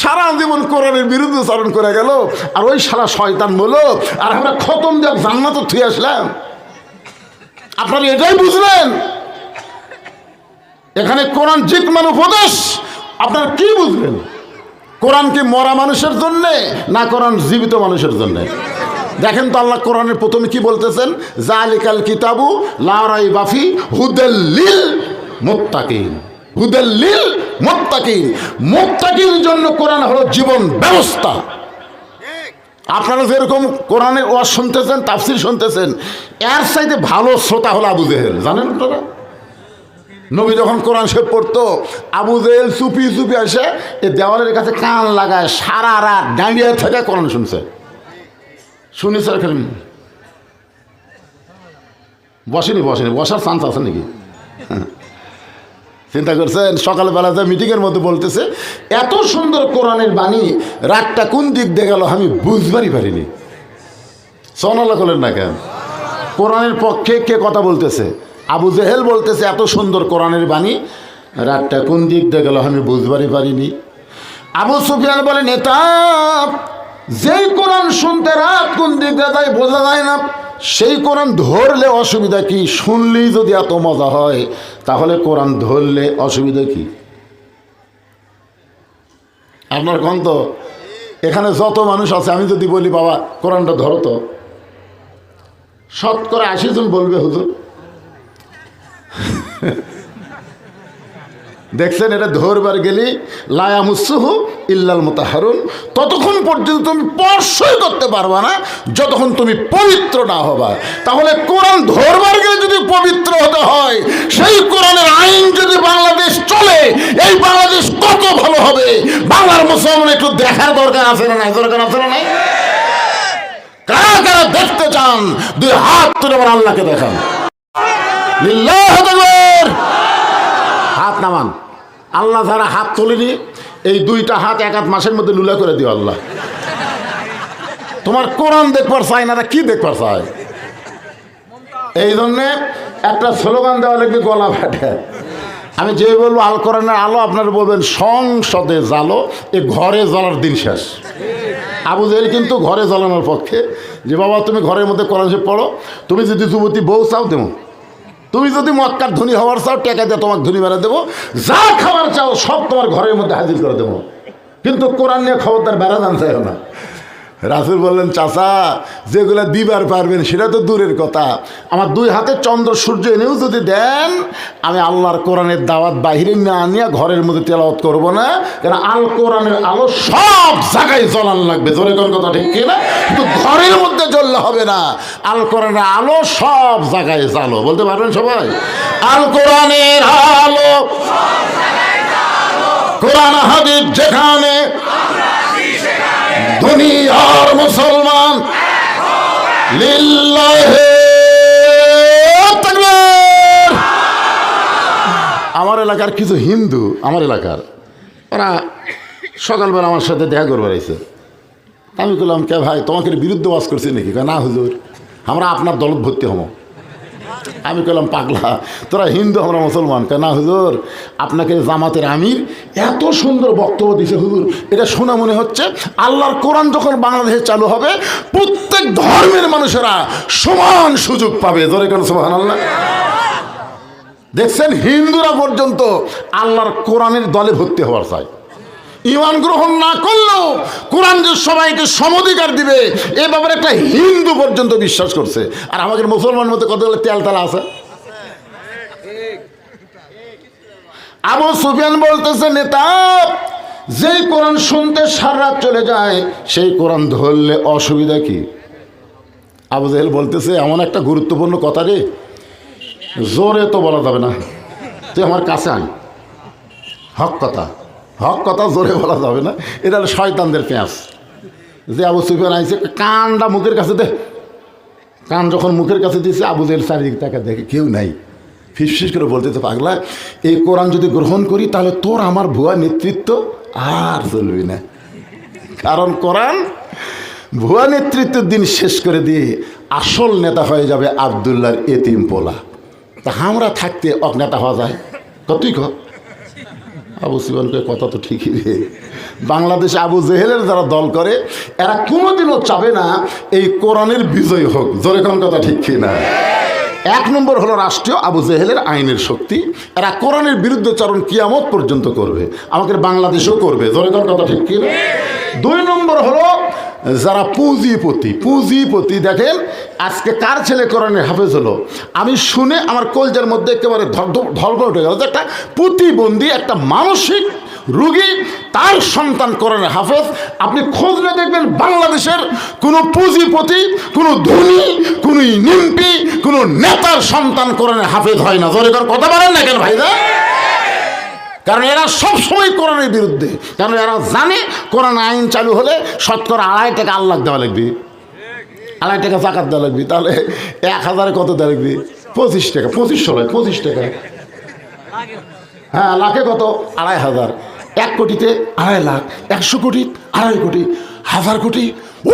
সারা জীবন কোরআনের বিরুদ্ধে চারণ করে গেল, আর ওই সারা শয়তান বলো আর আমরা খতম দেব জান্নাত থুয়ে আসলাম। আপনারা এটাই বুঝলেন? এখানে কোরআন জিতমান উপদেশ, আপনারা কি বুঝলেন? কোরআন কি মরা মানুষের জন্যে, না কোরআন জীবিত মানুষের জন্যে? দেখেন তো আল্লাহ কোরআনের প্রথমে কি বলতেছেন? জালিকাল কিতাবু লারাই বাফি হুদাল্লিল মুত্তাকিন। হুদাল্লিল মুত্তাকিন। মুত্তাকিন জন্য কোরআন হলো জীবন ব্যবস্থা। আপনারা যেরকম কোরআনের ওয়াজ শুনতেছেন, তাফসির শুনতেছেন, এর চাইতে ভালো শ্রোতা হলো আবু জেহেল। জানেন আপনারা? নবী যখন কোরআন শরীফ পড়তো, আবু জেহেল চুপি চুপি আসে, এ দেওয়ালের কাছে কান লাগায়, সারা রাত দাঁড়িয়ে থেকে কোরআন শুনছে। শুনি স্যার খালি। বসেনি বসেনি, বসার চান্স আছে নাকি? চিন্তা করছেন? সকালবেলা যা মিটিংয়ের মধ্যে বলতেছে, এত সুন্দর কোরআনের বাণী, রাতটা কোন দিক দিয়ে গেল আমি বুঝবারই পারিনি। সোনাল্লাহ করলেন না কেন? কোরআনের পক্ষে কে কথা বলতেছে? আবু জেহেল বলতেছে, এত সুন্দর কোরআনের বাণী, রাতটা কোন দিক দিয়ে গেল আমি বুঝবারই পারিনি। আবু সুফিয়ান বলে নেতা যেই কোরআন শুনতে রাত কোন দিক দিয়ে যায়, বোঝা যায় না। সেই কোরআন ধরলে অসুবিধা কি? শুনলেই যদি এত মজা হয়, তাহলে কোরআন ধরলে অসুবিধা কি? আপনার কন তো? এখানে যত মানুষ আছে, আমি যদি বলি, বাবা, কোরআনটা ধরো তো। করে আশি জন বলবে, হুজুর। দেখছেন এটা ধরবার গেলি, লায়া মুসুহু ইল্লাল মোতাহারুন। ততক্ষণ পর্যন্ত তুমি স্পর্শই করতে পারবা না, যতক্ষণ তুমি পবিত্র না হবা। তাহলে কোরআন ধরবার গেলে যদি পবিত্র হতে হয়, সেই কোরআনের আইন যদি বাংলাদেশ চলে, এই বাংলাদেশ কত ভালো হবে? বাংলার মুসলমান একটু দেখার দরকার আছে না দরকার আছে না কারা কারা দেখতে চান, দুই হাত তুলে আমার আল্লাহকে দেখান। হাত নামান। আল্লাহ যারা হাত তোলেনি, এই দুইটা হাত এক হাত মাসের মধ্যে লুলা করে দিও আল্লাহ। তোমার কোরআন দেখবার চাই না কি দেখবার চাই এই জন্যে একটা স্লোগান দেওয়া লাগবে, গলা ফাটে। আমি যে বলব, আল কোরআনের আলো আপনারা বলবেন, সংসদে জ্বালো, এ ঘরে জ্বলার দিন শেষ। আবু জেল কিন্তু ঘরে জ্বালানোর পক্ষে। যে বাবা, তুমি ঘরের মধ্যে কোরআন পড়ো, তুমি যদি যুবতী বউ চাও, দেবো। তুমি যদি মক্কার ধনী হওয়ার চাও, টাকা দিয়ে তোমাকে ধনী বেড়া দেবো। যা খাবার চাও, সব তোমার ঘরের মধ্যে হাজির করে দেবো। কিন্তু কোরআন নিয়ে খবরদার বেড়া দান চাইও না। রাসুল বললেন, চাচা, যেগুলো দিবার পারবেন সেটা তো দূরের কথা। আমার দুই হাতে চন্দ্র, সূর্য এনেও যদি দেন, আমি আল্লাহর কোরআনের দাওয়াত বাহিরে না আনিয়া ঘরের মধ্যে তেলাওয়াত করব না। কারণ আল কোরআনের আলো সব জায়গায় জ্বলান লাগবে। জোরে কোন কথা ঠিক কি না কিন্তু ঘরের মধ্যে জ্বললে হবে না। আল কোরআনের আলো সব জায়গায় জ্বালো। বলতে পারবেন সবাই? আল কোরআনের আলো কোরআন হাবিব যেখানে দুনিয়ার মুসলমান। আমার এলাকার কিছু হিন্দু আমার এলাকার, ওরা সকালবেলা আমার সাথে দেখা করবার আইছে। আমি বললাম কে ভাই, তোমাকে বিরুদ্ধে বাস করছি নাকি? না, হুজুর, আমরা আপনার দলত ভর্তি হব আমি কলাম পাগলা, তোরা হিন্দু, আমরা মুসলমান। না, হুজুর, আপনাকে জামাতের আমির এত সুন্দর বক্তব্য দিছে, হুজুর। এটা শোনা মনে হচ্ছে আল্লাহর কোরআন যখন বাংলাদেশে চালু হবে, প্রত্যেক ধর্মের মানুষেরা সমান সুযোগ পাবে। ধরে কেন সোহান আল্লাহ দেখছেন, হিন্দুরা পর্যন্ত আল্লাহর কোরআনের দলে ভর্তি হওয়ার চাই ইমান গ্রহণ না করলেও কোরআন যে সবাইকে সমধিকার দিবে, এ ব্যাপারে একটা হিন্দু পর্যন্ত বিশ্বাস করছে। আর আমাদের মুসলমান মধ্যে কতগুলো তেল তালা আছে? আবু সুফিয়ান বলতেছে, নেতা, যেই কোরআন শুনতে সারা চলে যায়, সেই কোরআন ধরলে অসুবিধা কি? আবু জাহেল বলতেছে, এমন একটা গুরুত্বপূর্ণ কথা রে, জোরে তো বলা যাবে না। তুই আমার কাছে আন হক কথা। হক কথা জোরে বলা যাবে না। এটা হলো শয়তানদের পেঁয়াজ। যে আবু সুফিয়ান আইছে কানটা মুখের কাছে দে। কান যখন মুখের কাছে দিয়েছে আবু জেল চারিদিকে তাকে দেখে কেউ নাই। ফিসফিস করে বলতেছে পাগলা, এই কোরআন যদি গ্রহণ করি, তাহলে তোর আমার ভুয়া নেতৃত্ব আর চলবি না। কারণ কোরআন ভুয়া নেতৃত্বের দিন শেষ করে দিয়ে আসল নেতা হয়ে যাবে আবদুল্লাহর এতিম পোলা। তা আমরা থাকতে অক নেতা হওয়া যায়? কতই ক আবু সিবানকে কথা তো ঠিকই রে। বাংলাদেশে আবু জেহেলের যারা দল করে, এরা কোনোদিনও চাবে না এই কোরআনের বিজয় হোক। জোরে কোন কথা ঠিক কি না? এক নম্বর হলো রাষ্ট্রীয় আবু জেহেলের আইনের শক্তি। এরা কোরআনের বিরুদ্ধচারণ কিয়ামত পর্যন্ত করবে। আমাদের বাংলাদেশেও করবে। জোরে কোন কথা ঠিক কি না? দুই নম্বর হলো যারা পুঁজিপতি। পুঁজিপতি দেখেন আজকে কার ছেলে কোরআনের হাফেজ হলো। আমি শুনে আমার কলজার মধ্যে একেবারে ধর্ম উঠে গেল যে একটা প্রতিবন্ধী, একটা মানসিক রুগী, তার সন্তান কোরআনের হাফেজ। আপনি খোঁজলে দেখবেন বাংলাদেশের কোনো পুঁজিপতি, কোনো ধনী, কোনো নিম্পি, কোনো নেতার সন্তান কোরআনের হাফেজ হয় না। জোরে কথা বলেন না কেন ভাইরা কারণ এরা সবসময় কোরআনের বিরুদ্ধে। কারণ এরা জানে কোরআন আইন চালু হলে শতকরা আড়াই টাকা আল্লাহ দেওয়া লাগবে। আড়াই টাকা জাকাত দেওয়া লাগবি, তাহলে এক হাজারে কত দেওয়া লাগবে? পঁচিশ টাকা পঁচিশশো নয় পঁচিশ টাকা। হ্যাঁ লাখে কত? আড়াই হাজার। এক কোটিতে আড়াই লাখ, একশো কোটি, আড়াই কোটি, হাজার কোটি। ও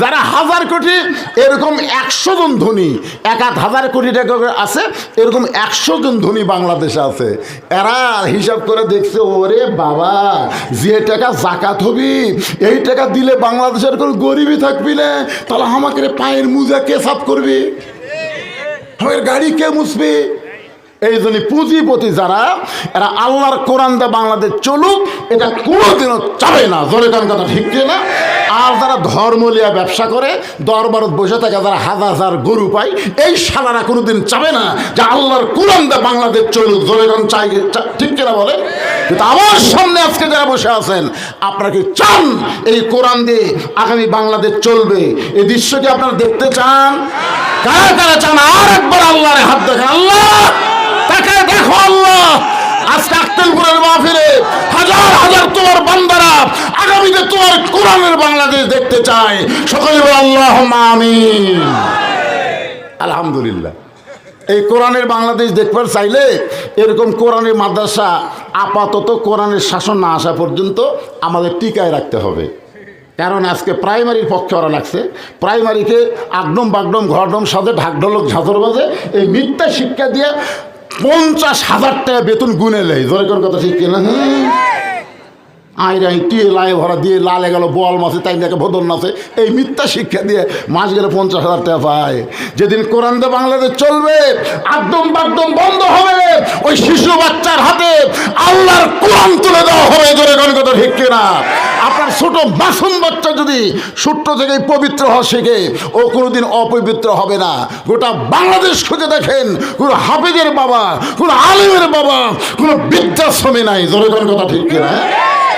যারা হাজার কোটি, এরকম একশো জন ধনী, এক আধ হাজার কোটি টাকা আছে, এরকম একশো জন ধনী বাংলাদেশে আছে। এরা হিসাব করে দেখছে, ওরে বাবা, যে টাকা জাকাত হবি, এই টাকা দিলে বাংলাদেশের কোনো গরিবই থাকবি না। তাহলে আমাকে পায়ের মুজা কে সাফ করবি? আমার গাড়ি কে মুছবে? এই জন্য পুঁজিপতি যারা, এরা আল্লাহর কোরআন দা বাংলাদেশ চলুক, এটা কোনোদিনও চাবে না। জোরে কান কথা ঠিক না আর যারা ধর্মলিয়া ব্যবসা করে, দরবারত বসে থাকে, যারা হাজার হাজার গরু পায়, এই সালারা কোনোদিন চাবে না যে আল্লাহর কোরআন দা বাংলাদেশ চলুক। জোরে চাই ঠিক কিনা বলে? কিন্তু আমার সামনে আজকে যারা বসে আছেন, আপনারা কি চান এই কোরআন দিয়ে আগামী বাংলাদেশ চলবে? এই দৃশ্যটি আপনারা দেখতে চান? কারা কারা চান? আর একবার আল্লাহরে হাত দেখেন। আল্লাহ তাকে দেখো আল্লাহ। আজকে আক্তেলপুরের মাহফিলে হাজার হাজার তোমার বান্দারা আগামীতে তোমার কোরআনের বাংলাদেশ দেখতে চায়। সকলে আল্লাহ আমিন। আলহামদুলিল্লাহ। এই কোরআনের বাংলাদেশ দেখবার চাইলে এরকম কোরআনের মাদ্রাসা আপাতত কোরআনের শাসন না আসা পর্যন্ত আমাদের টিকায় রাখতে হবে। কারণ আজকে প্রাইমারির পক্ষে ওরা লাগছে। প্রাইমারিকে আগডম বাগডম ঘরডম সাথে ঢাকঢোলক ঝাঁঝর বাজে। এই মিথ্যা শিক্ষা দিয়ে পঞ্চাশ হাজার টাকা বেতন গুনে জোরে কোন কথা ঠিক কিনা? আই রাই টিয়ে লাই ভরা দিয়ে লালে গেল, বল মাছে, তাই দেখে ভদর নাচে? এই মিথ্যা শিক্ষা দিয়ে মাস গেলে পঞ্চাশ হাজার টাকা পায়। যেদিন কোরআন দিয়ে বাংলাদেশ চলবে একদম বাকদম বন্ধ হবে। ওই শিশু বাচ্চার হাতে আল্লাহর কোরআন তুলে দেওয়া হবে। জোরে কোন কথা ঠিক কিনা? আপনার ছোট মাসুম বাচ্চা যদি ছোট্ট থেকেই পবিত্র হওয়া শেখে, ও কোনোদিন অপবিত্র হবে না। গোটা বাংলাদেশ খুঁজে দেখেন, কোনো হাফিজের বাবা, কোনো আলিমের বাবা, কোনো বৃদ্ধাশ্রমে নাই। কোন কথা ঠিক কিনা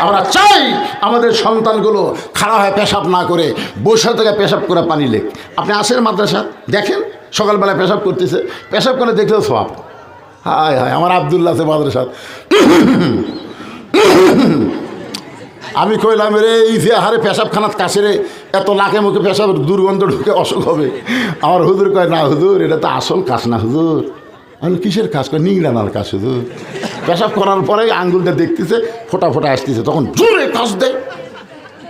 আমরা চাই আমাদের সন্তানগুলো খাড়া হয়ে পেশাব না করে, বসে থেকে পেশাব করে পানি লেক। আপনি আসেন মাদ্রাসা দেখেন সকালবেলা পেশাব করতেছে, পেশাব করে দেখলেও সব হায় হায়, আমার আবদুল্লাহ আছে মাদ্রাসা আমি কইলাম, রে, এই যে হারে পেশাবখানাত কাছে রে, এত লাখে মুখে পেশাব দুর্গন্ধ ঢুকে অসুখ হবে। আমার হুজুর কয়, না হুজুর, এটা তো আসল কাজ না হুজুর। আমি কিসের কাজ কয় নিংড়ানার কাজ হুজুর। পেশাব করার পরে আঙ্গুলটা দেখতেছে, ফোটা ফোটা আসতেছে, তখন জোরে কাজ দেয়।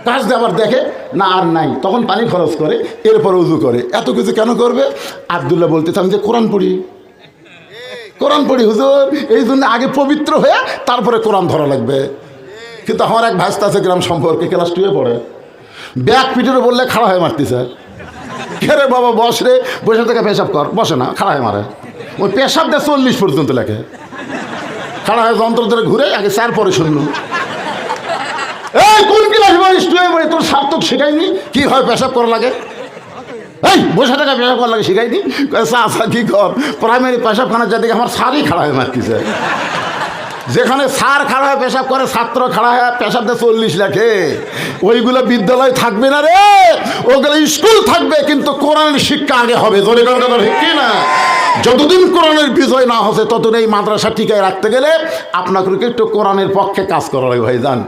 কাজ আবার দেখে, না, আর নাই। তখন পানি খরচ করে, এরপর উজু করে। এত কিছু কেন করবে? আবদুল্লাহ বলতেছে, আমি যে কোরআন পড়ি। কোরআন পড়ি হুজুর, এই জন্য আগে পবিত্র হয়ে তারপরে কোরআন ধরা লাগবে। কিন্তু আমার এক ভাস্তা আছে গ্রাম সম্পর্কে ক্লাস টুয়ে পড়ে। ব্যাগ পিঠের বললে খাড়া হয়ে কে রে বাবা, বস রে, বসে থেকে পেশাব কর, বসে না, খাড়া হয়ে মারে। ওই পেশাব দেয় চল্লিশ পর্যন্ত লেখে। খাড়া হয়ে যন্ত্র ধরে ঘুরে আগে স্যার পরে শুনলুম এই, কোন ক্লাস পড়িস তুই পড়ে, তোর সার্থক শেখায়নি? কি হয় পেশাব করা লাগে? এই, বসে টাকা পেশাব করা লাগে শেখাইনি চা কি কর? প্রাইমারি পেশাবখানা যাদিকে আমার সারই খাড়া হয়ে মারতেছে। যেখানে সার খাড়া হয়ে পেশাব করে, ছাত্র খাড়া হয়ে পেশাব দেয় চল্লিশ লাখে। ওইগুলো বিদ্যালয় থাকবে না রে। ওগুলো স্কুল থাকবে, কিন্তু কোরআনের শিক্ষা আগে হবে। ঠিক কি না যতদিন কোরআনের বিজয় না হচ্ছে, ততদিন এই মাদ্রাসা টিকায় রাখতে গেলে আপনাকে একটু কোরআনের পক্ষে কাজ করা লাগে ভাই যান